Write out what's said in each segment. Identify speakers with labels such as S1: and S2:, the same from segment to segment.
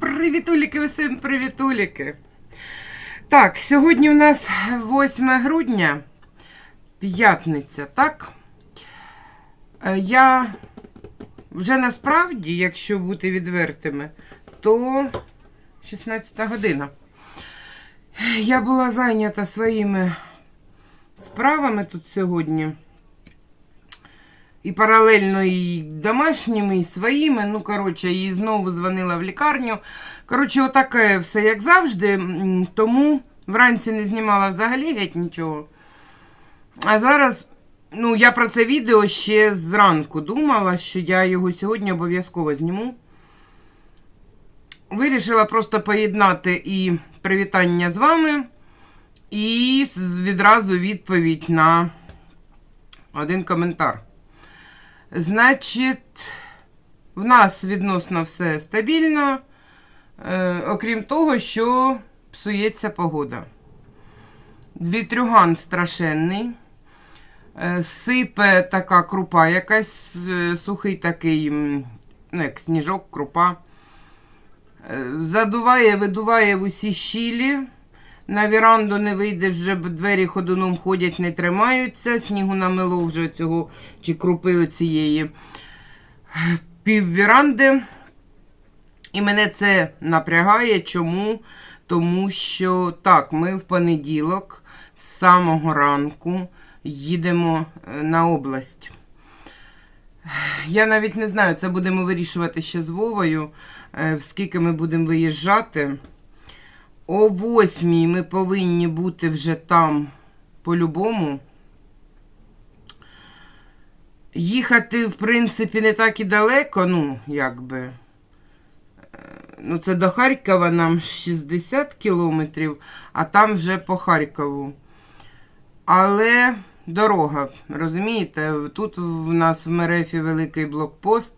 S1: Привітуліки усім привітуліки. Так, сьогодні у нас 8 грудня, п'ятниця, так? Е, Я вже насправді, якщо бути відвертими, то 16 година. Я була зайнята своїми справами тут сьогодні. І паралельно і домашніми, і своїми. Ну, коротше, і знову дзвонила в лікарню. Коротше, отаке все, як завжди. Тому вранці не знімала взагалі геть нічого. А зараз, ну, я про це відео ще зранку думала, що я його сьогодні обов'язково зніму. Вирішила просто поєднати і привітання з вами, і відразу відповідь на один коментар. Значить, в нас відносно все стабільно, е, окрім того, що псується погода. Вітрюган страшенний. Е, сипе така крупа, якась е, сухий такий, ну, як сніжок, крупа. Задуває, видуває в усі щілі. На віранду не вийде, вже двері ходуном ходять, не тримаються. Снігу намело вже цього чи крупи оцієї пів віранди. І мене це напрягає. Чому? Тому що так, ми в понеділок з самого ранку їдемо е, на область. Я навіть не знаю, це будемо вирішувати ще з Вовою, скільки ми будемо виїжджати. О восьмій ми повинні бути вже там по-любому. Їхати, в принципі, не так і далеко, ну, якби. Е, Ну, це до Харкова нам 60 кілометрів, а там вже по Харкову. Але дорога, розумієте, тут в нас в Мерефі великий блокпост.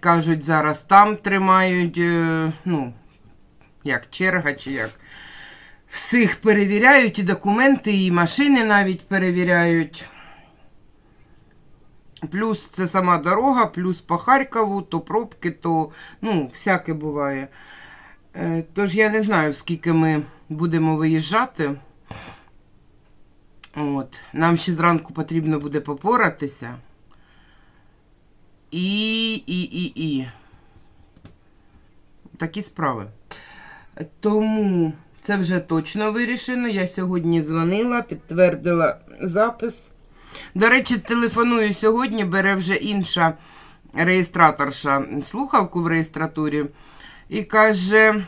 S1: Кажуть, зараз там тримають, е, ну, як черга чи як. Всіх перевіряють, і документи, і машини навіть перевіряють. Плюс це сама дорога, плюс по Харкову, то пробки, то ну, всяке буває. Е, Тож я не знаю, скільки ми будемо виїжджати. От. Нам ще зранку потрібно буде попоратися. І, і, і, і. Такі справи. Тому це вже точно вирішено. Я сьогодні дзвонила, підтвердила запис. До речі, телефоную сьогодні, бере вже інша реєстраторша слухавку в реєстратурі і каже.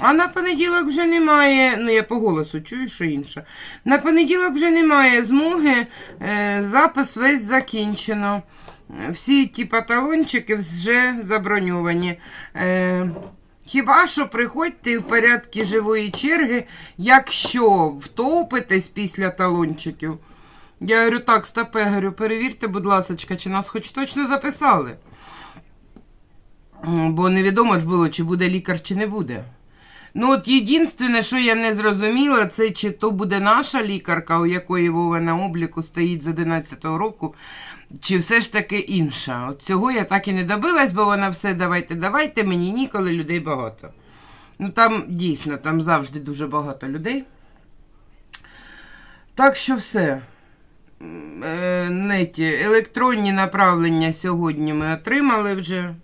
S1: А на понеділок вже немає, ну я по голосу чую, що інша. На понеділок вже немає змоги, е, запис весь закінчено. Всі ті паталончики вже заброньовані. Е, Хіба що приходьте в порядку живої черги, якщо втопитесь після талончиків. Я говорю, так, стопе, говорю, перевірте, будь ласка, чи нас хоч точно записали. Бо невідомо ж було, чи буде лікар, чи не буде. Ну, от єдине, що я не зрозуміла, це чи то буде наша лікарка, у якої Вова на обліку стоїть з 11-го року, чи все ж таки інша. От цього я так і не добилась, бо вона все давайте, давайте, мені ніколи людей багато. Ну там дійсно, там завжди дуже багато людей. Так що все. Е, Неті, електронні направлення сьогодні ми отримали вже.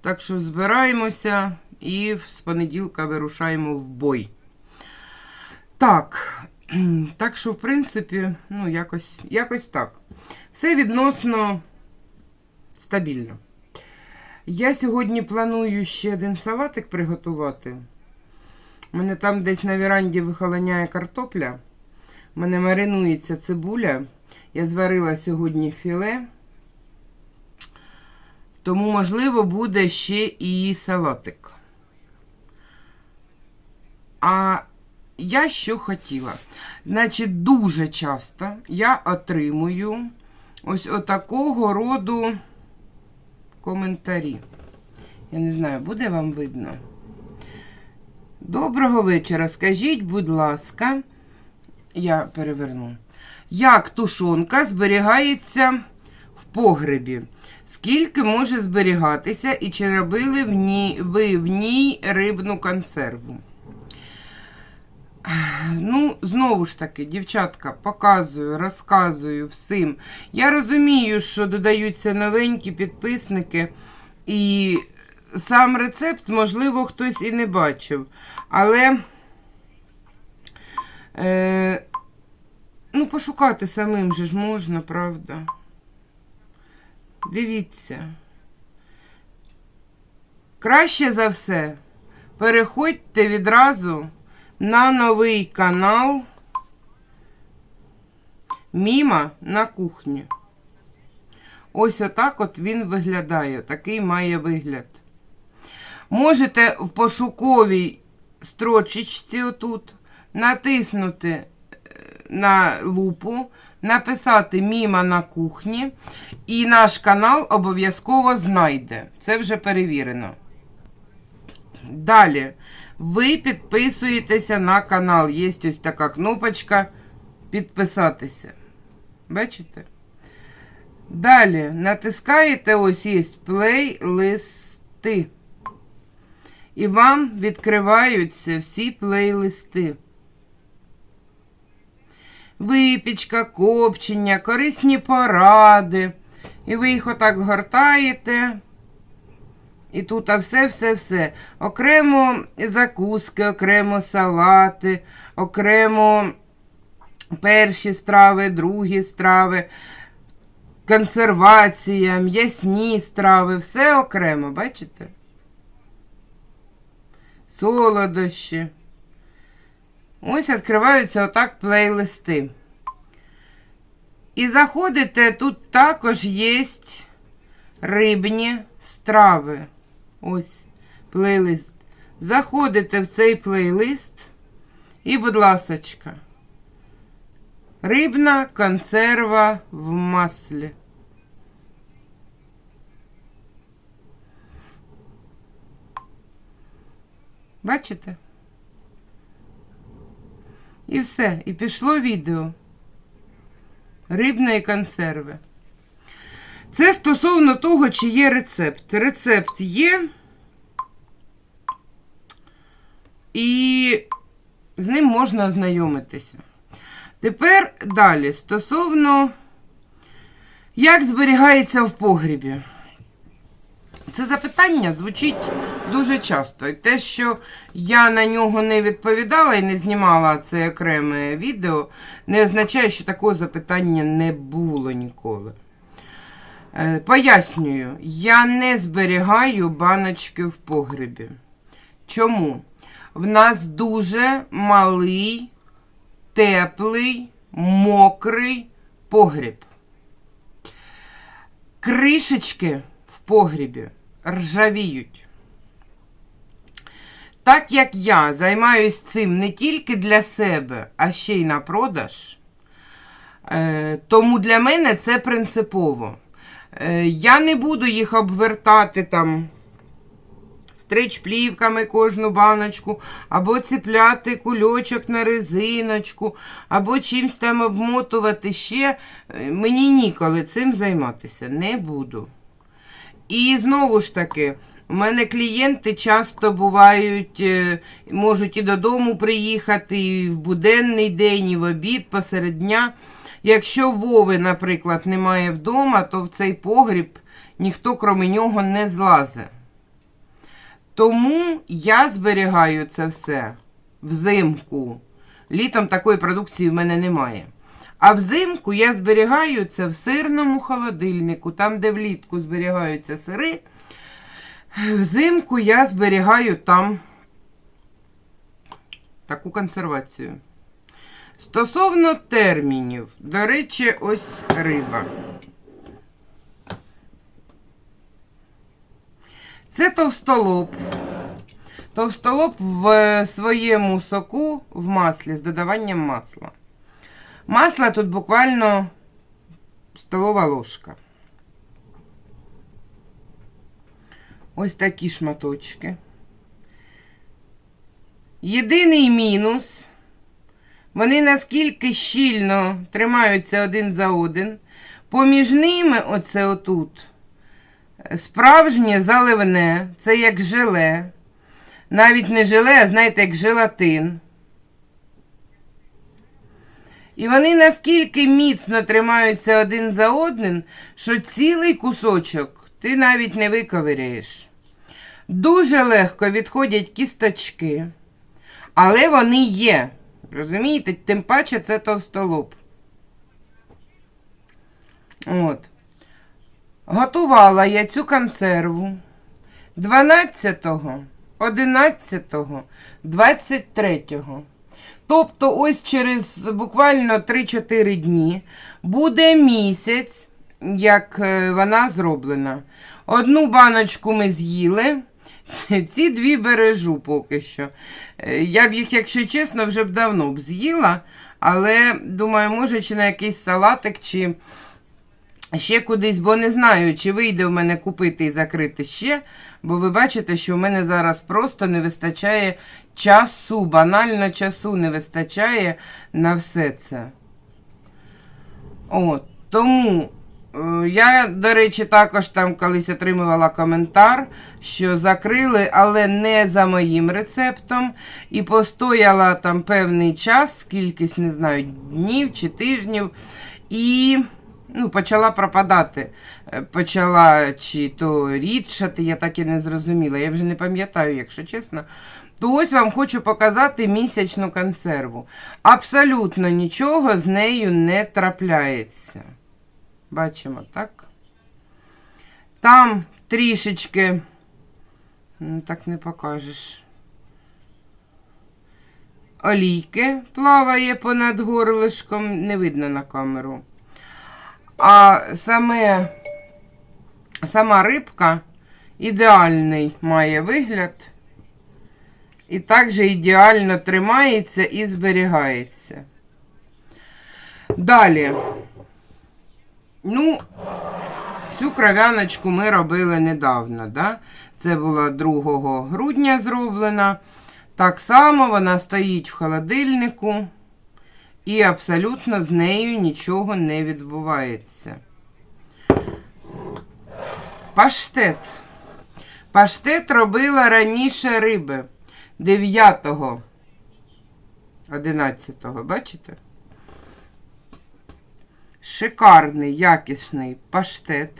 S1: Так що збираємося і з понеділка вирушаємо в бой. Так, так що, в принципі, ну, якось, якось так. Все відносно стабільно. Я сьогодні планую ще один салатик приготувати. У мене там десь на віранді вихолоняє картопля. У мене маринується цибуля. Я зварила сьогодні філе. Тому, можливо, буде ще і салатик. А я що хотіла? Значить, дуже часто я отримую ось отакого роду коментарі. Я не знаю, буде вам видно. Доброго вечора. Скажіть, будь ласка, я переверну. Як тушонка зберігається в погребі? Скільки може зберігатися і чи робили в ній, ви в ній рибну консерву? Ну, знову ж таки, дівчатка, показую, розказую всім. Я розумію, що додаються новенькі підписники, і сам рецепт, можливо, хтось і не бачив. Але е, ну, пошукати самим же ж можна, правда? Дивіться. Краще за все, переходьте відразу на новий канал Міма на кухні. Ось отак от він виглядає. Такий має вигляд. Можете в пошуковій строчечці отут натиснути е, на лупу, написати Міма на кухні, і наш канал обов'язково знайде. Це вже перевірено. Далі ви підписуєтеся на канал. Є ось така кнопочка підписатися. Бачите? Далі натискаєте ось є плейлисти. І вам відкриваються всі плейлисти. Випічка, копчення, корисні поради. І ви їх отак гортаєте. І тут все, все, все. Окремо закуски, окремо салати, окремо перші страви, другі страви, консервація, м'ясні страви, все окремо, бачите? Солодощі. Ось відкриваються отак плейлисти. І заходите, тут також є рибні страви. Ось плейлист. Заходите в цей плейлист і, будь ласочка, рибна консерва в маслі. Бачите? І все. І пішло відео рибної консерви. Це стосовно того, чи є рецепт. Рецепт є. І з ним можна ознайомитися. Тепер далі, стосовно, як зберігається в погрібі. Це запитання звучить дуже часто. І те, що я на нього не відповідала і не знімала це окреме відео, не означає, що такого запитання не було ніколи. Е, Пояснюю, я не зберігаю баночки в погребі. Чому? В нас дуже малий, теплий, мокрий погріб. Кришечки в погрібі ржавіють. Так як я займаюсь цим не тільки для себе, а ще й на продаж, е, тому для мене це принципово. Е, Я не буду їх обвертати там стрич-плівками кожну баночку, або ціпляти кульочок на резиночку, або чимось там обмотувати ще. Е, Мені ніколи цим займатися не буду. І знову ж таки, у мене клієнти часто бувають, е, можуть і додому приїхати, і в буденний день, і в обід, посеред дня. Якщо Вови, наприклад, немає вдома, то в цей погріб ніхто крім нього не злазить. Тому я зберігаю це все взимку. Літом такої продукції в мене немає. А взимку я зберігаю це в сирному холодильнику, там, де влітку зберігаються сири. Взимку я зберігаю там таку консервацію. Стосовно термінів, до речі, ось риба. Це товстолоб. Товстолоб в своєму соку в маслі з додаванням масла. Масла тут буквально столова ложка. Ось такі шматочки. Єдиний мінус. Вони наскільки щільно тримаються один за один. Поміж ними, оце отут, справжнє заливне, це як желе. Навіть не желе, а знаєте, як желатин. І вони наскільки міцно тримаються один за одним, що цілий кусочок ти навіть не виковиряєш. Дуже легко відходять кісточки, але вони є. Розумієте, тим паче це товстолоб. От. Готувала я цю консерву 12, 11, 23. Тобто, ось через буквально 3-4 дні буде місяць, як е, вона зроблена. Одну баночку ми з'їли. Ці дві бережу поки що. Е, Я б їх, якщо чесно, вже б давно б з'їла, але думаю, може, чи на якийсь салатик, чи ще кудись, бо не знаю, чи вийде в мене купити і закрити ще. Бо ви бачите, що в мене зараз просто не вистачає часу, банально часу не вистачає на все це. От, тому я, до речі, також там колись отримувала коментар, що закрили, але не за моїм рецептом. І постояла там певний час, скількись, не знаю, днів чи тижнів. І ну, почала пропадати. Е, Почала чи то рідшати, я так і не зрозуміла. Я вже не пам'ятаю, якщо чесно. То ось вам хочу показати місячну консерву. Абсолютно нічого з нею не трапляється. Бачимо, так? Там трішечки, так не покажеш. Олійки плаває понад горлишком, не видно на камеру. А саме, сама рибка ідеальний має вигляд. І також ідеально тримається і зберігається. Далі. Ну, цю кров'яночку ми робили недавно. Да? Це була 2 грудня зроблена. Так само вона стоїть в холодильнику. І абсолютно з нею нічого не відбувається. Паштет. Паштет робила раніше риби 9-го, 11-го, бачите? Шикарний, якісний паштет.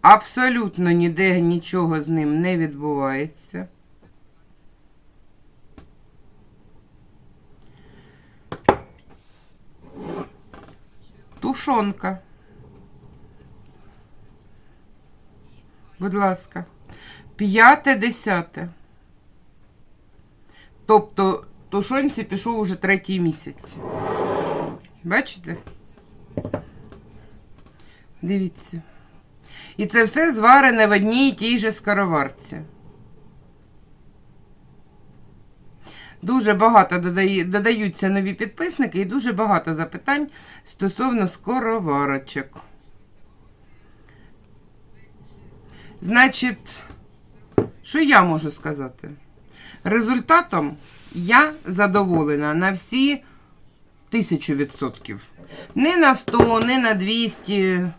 S1: Абсолютно ніде нічого з ним не відбувається. Тушонка. Будь ласка. П'яте десяте. Тобто тушонці пішов уже третій місяць. Бачите? Дивіться. І це все зварене в одній і тій же скороварці. Дуже багато додає, додаються нові підписники і дуже багато запитань стосовно скороварочок. Значить, що я можу сказати? Результатом я задоволена на всі тисячу відсотків. Не на 100, не на 200,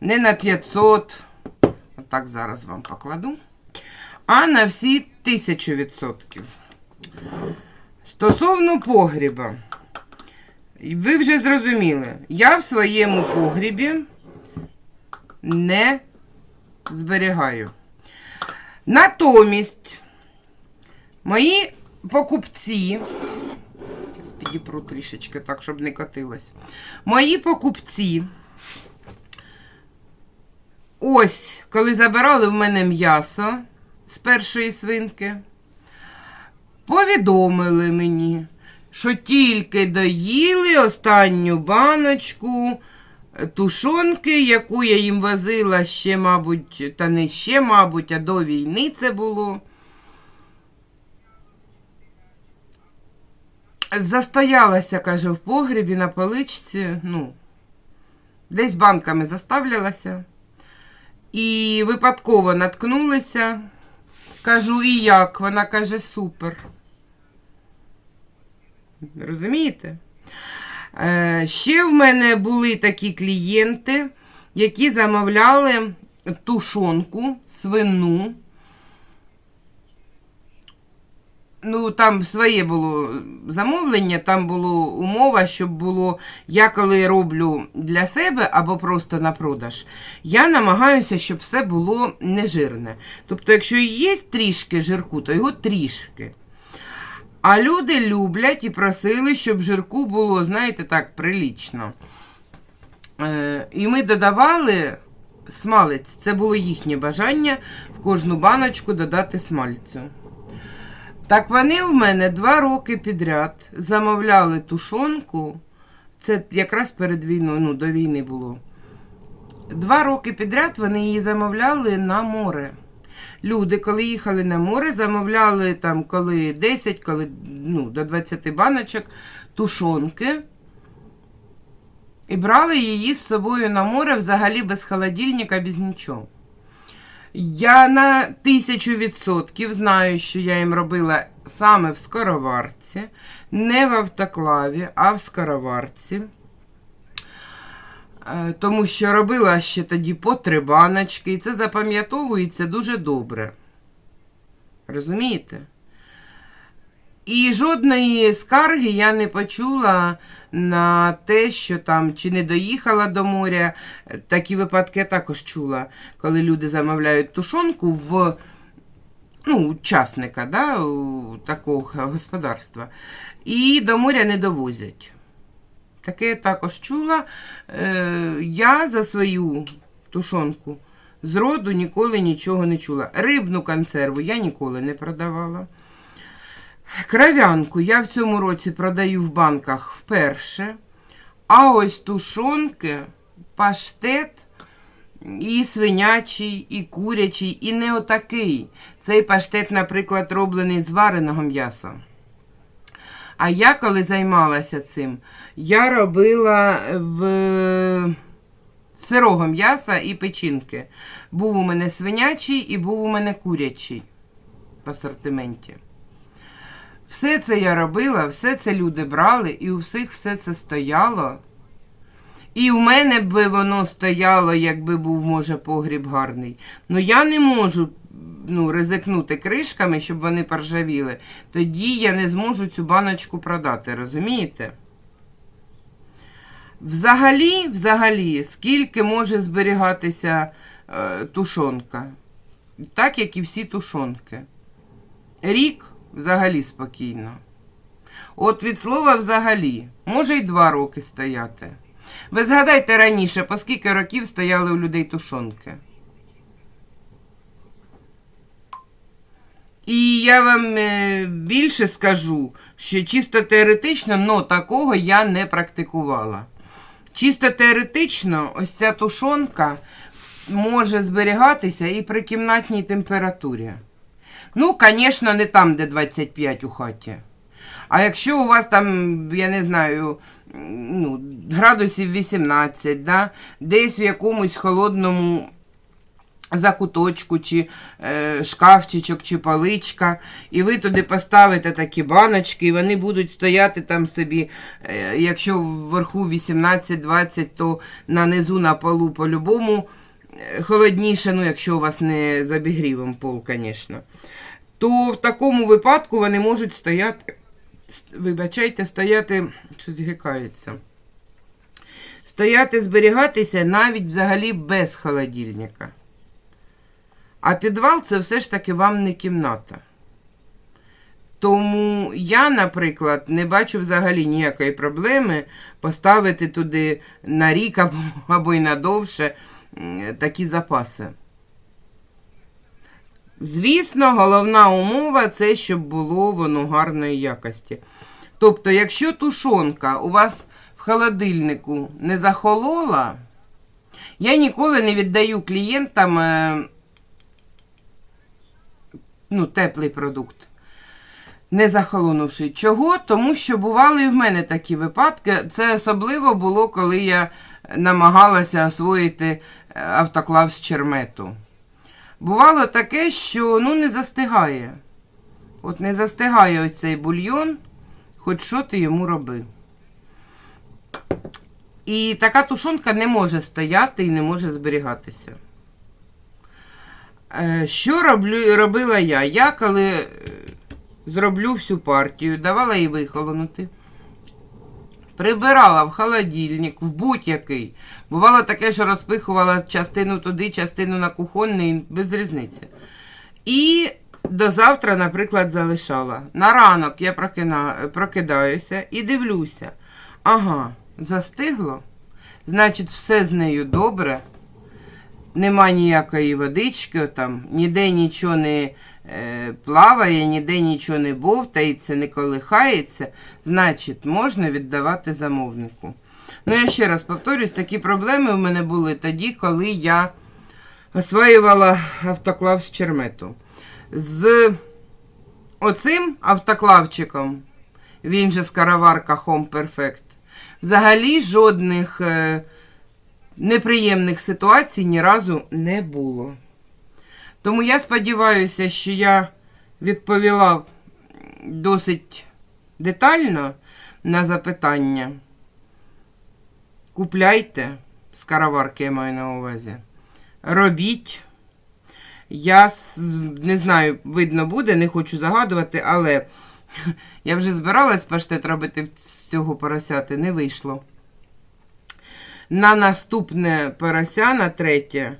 S1: не на 500. Отак зараз вам покладу. А на всі тисячу відсотків. Стосовно погріба, ви вже зрозуміли, я в своєму погрібі не зберігаю. Натомість мої покупці, підіпру трішечки так, щоб не котилось. Мої покупці, ось, коли забирали в мене м'ясо з першої свинки, повідомили мені, що тільки доїли останню баночку тушонки, яку я їм возила ще, мабуть, та не ще, мабуть, а до війни це було. Застоялася, каже, в погребі на поличці, ну, десь банками заставлялася. І випадково наткнулися. Кажу, і як? Вона каже, супер. Розумієте? Е, ще в мене були такі клієнти, які замовляли тушонку свину. Ну, там своє було замовлення, там було умова, щоб було, я коли роблю для себе або просто на продаж, я намагаюся, щоб все було нежирне. Тобто, якщо є трішки жирку, то його трішки. А люди люблять і просили, щоб жирку було, знаєте, так, прилічно. Е, і ми додавали смалець. Це було їхнє бажання в кожну баночку додати смальцю. Так вони в мене два роки підряд замовляли тушонку. Це якраз перед війною, ну, до війни було. Два роки підряд вони її замовляли на море. Люди, коли їхали на море, замовляли там коли 10, коли ну, до 20 баночок тушонки. І брали її з собою на море взагалі без холодильника, без нічого. Я на тисячу відсотків знаю, що я їм робила саме в скороварці, не в автоклаві, а в скороварці. Е, Тому що робила ще тоді по три баночки, і це запам'ятовується дуже добре. Розумієте? І жодної скарги я не почула на те, що там чи не доїхала до моря. Такі випадки я також чула, коли люди замовляють тушонку в ну, учасника да, такого господарства. І до моря не довозять. Таке я також чула. Е, я за свою тушонку з роду ніколи нічого не чула. Рибну консерву я ніколи не продавала. Кров'янку я в цьому році продаю в банках вперше. А ось тушонки, паштет і свинячий, і курячий, і не отакий. Цей паштет, наприклад, роблений з вареного м'яса. А я коли займалася цим, я робила в сирого м'яса і печінки. Був у мене свинячий і був у мене курячий в асортименті. Все це я робила, все це люди брали, і у всіх все це стояло. І в мене б воно стояло, якби був, може, погріб гарний. Ну я не можу ну, ризикнути кришками, щоб вони поржавіли. Тоді я не зможу цю баночку продати, розумієте? Взагалі, взагалі, скільки може зберігатися е, тушонка? Так, як і всі тушонки. Рік взагалі спокійно. От від слова взагалі, може й два роки стояти. Ви згадайте раніше, по скільки років стояли у людей тушонки. І я вам е, більше скажу, що чисто теоретично, но такого я не практикувала. Чисто теоретично, ось ця тушонка може зберігатися і при кімнатній температурі. Ну, звісно, не там, де 25 у хаті. А якщо у вас там, я не знаю, ну, градусів 18, да, десь в якомусь холодному закуточку, чи е, шкафчичок, чи паличка, і ви туди поставите такі баночки, і вони будуть стояти там собі, е, якщо вверху 18-20, то на низу на полу по-любому е, холодніше, ну, якщо у вас не з обігрівом пол, звісно. То в такому випадку вони можуть стояти, вибачайте, стояти, щось гикається. Стояти, зберігатися навіть взагалі без холодильника. А підвал це все ж таки вам не кімната. Тому я, наприклад, не бачу взагалі ніякої проблеми поставити туди на рік або, або й надовше такі запаси. Звісно, головна умова це щоб було воно гарної якості. Тобто, якщо тушонка у вас в холодильнику не захолола, я ніколи не віддаю клієнтам е, ну, теплий продукт. Не захолонувши. Чого? Тому що бували і в мене такі випадки. Це особливо було, коли я намагалася освоїти автоклав з чермету. Бувало таке, що ну, не застигає. От не застигає оцей бульйон, хоч що ти йому роби. І така тушонка не може стояти і не може зберігатися. Е, Що роблю, робила я? Я коли е, зроблю всю партію, давала їй вихолонути, прибирала в холодильник, в будь-який. Бувало таке, що розпихувала частину туди, частину на кухонний, без різниці. І до завтра, наприклад, залишала. На ранок я прокидаюся і дивлюся. Ага, застигло. Значить, все з нею добре. Нема ніякої водички, там, ніде нічого не плаває, ніде нічого не бовтається, не колихається. Значить, можна віддавати замовнику. Ну, я ще раз повторюсь, такі проблеми в мене були тоді, коли я освоювала автоклав з чермету. З оцим автоклавчиком, він же скароварка Home Perfect, взагалі жодних е, неприємних ситуацій ні разу не було. Тому я сподіваюся, що я відповіла досить детально на запитання. Купляйте скароварки, я маю на увазі. Робіть. Я не знаю, видно буде, не хочу загадувати, але я вже збиралась паштет робити з цього поросяти, не вийшло. На наступне порося, на третє,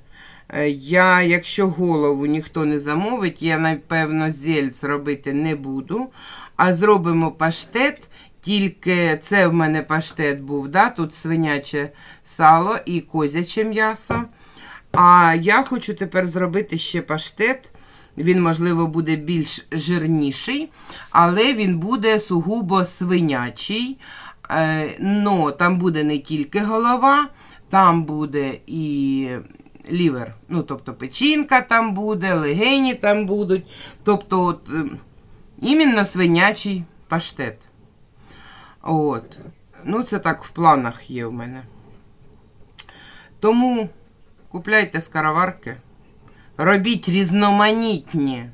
S1: я, якщо голову ніхто не замовить, я, напевно, зельц робити не буду. А зробимо паштет. Тільки це в мене паштет був, да? тут свиняче сало і козяче м'ясо. А я хочу тепер зробити ще паштет. Він, можливо, буде більш жирніший, але він буде сугубо свинячий. Е, но там буде не тільки голова, там буде і лівер. Ну, тобто печінка там буде, легені там будуть. Тобто, от, е, іменно свинячий паштет. От. Ну, це так в планах є в мене. Тому купляйте скароварки, робіть різноманітні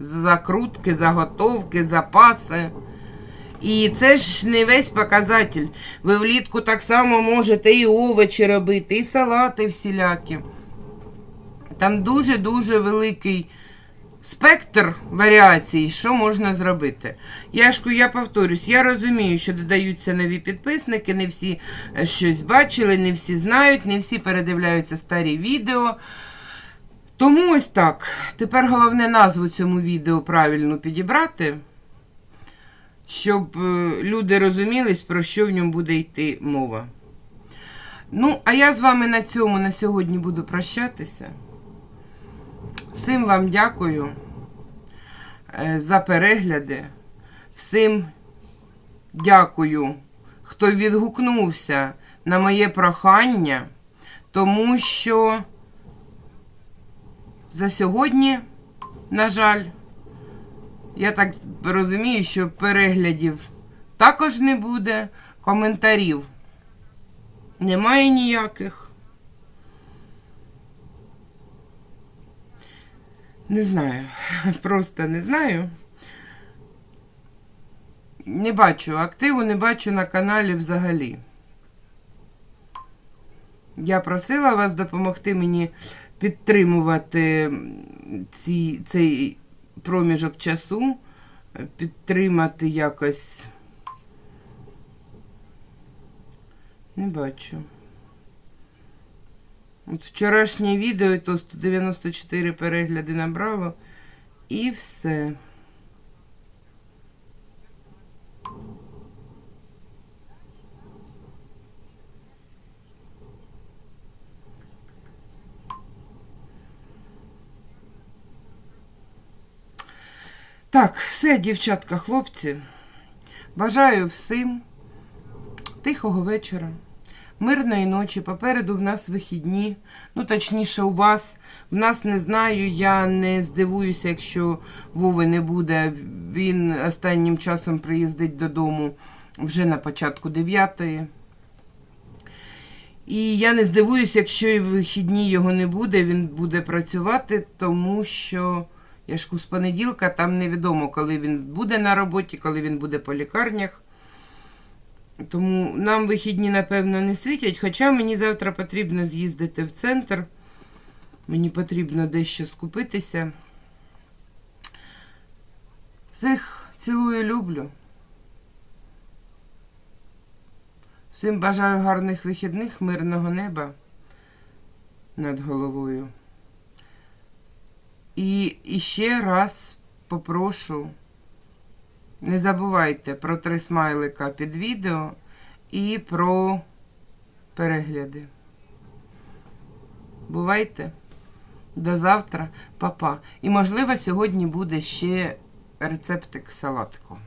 S1: закрутки, заготовки, запаси. І це ж не весь показатель. Ви влітку так само можете і овочі робити, і салати всілякі. Там дуже-дуже великий спектр варіацій, що можна зробити. Яшку, я повторюсь, я розумію, що додаються нові підписники, не всі е, щось бачили, не всі знають, не всі передивляються старі відео. Тому ось так. Тепер головне назву цьому відео правильно підібрати, щоб е, люди розумілись, про що в ньому буде йти мова. Ну, а я з вами на цьому на сьогодні буду прощатися. Всім вам дякую е, за перегляди. Всім дякую, хто відгукнувся на моє прохання, тому що за сьогодні, на жаль, я так розумію, що переглядів також не буде, коментарів немає ніяких. Не знаю, просто не знаю. Не бачу активу, не бачу на каналі взагалі. Я просила вас допомогти мені підтримувати ці, цей проміжок часу, підтримати якось. Не бачу. От вчорашнє відео то 194 перегляди набрало. І все. Так, все, дівчатка, хлопці. Бажаю всім тихого вечора, мирної ночі. Попереду в нас вихідні. Ну, точніше, у вас. В нас не знаю. Я не здивуюся, якщо Вови не буде. Він останнім часом приїздить додому вже на початку 9-ї. І я не здивуюсь, якщо і в вихідні його не буде, він буде працювати, тому що я ж з понеділка там невідомо, коли він буде на роботі, коли він буде по лікарнях. Тому нам вихідні, напевно, не світять, хоча мені завтра потрібно з'їздити в центр. Мені потрібно дещо скупитися. Всіх цілую, люблю. Всім бажаю гарних вихідних, мирного неба над головою. І, і ще раз попрошу, не забувайте про три смайлика під відео і про перегляди. Бувайте! До завтра, папа. І можливо, сьогодні буде ще рецептик салатику.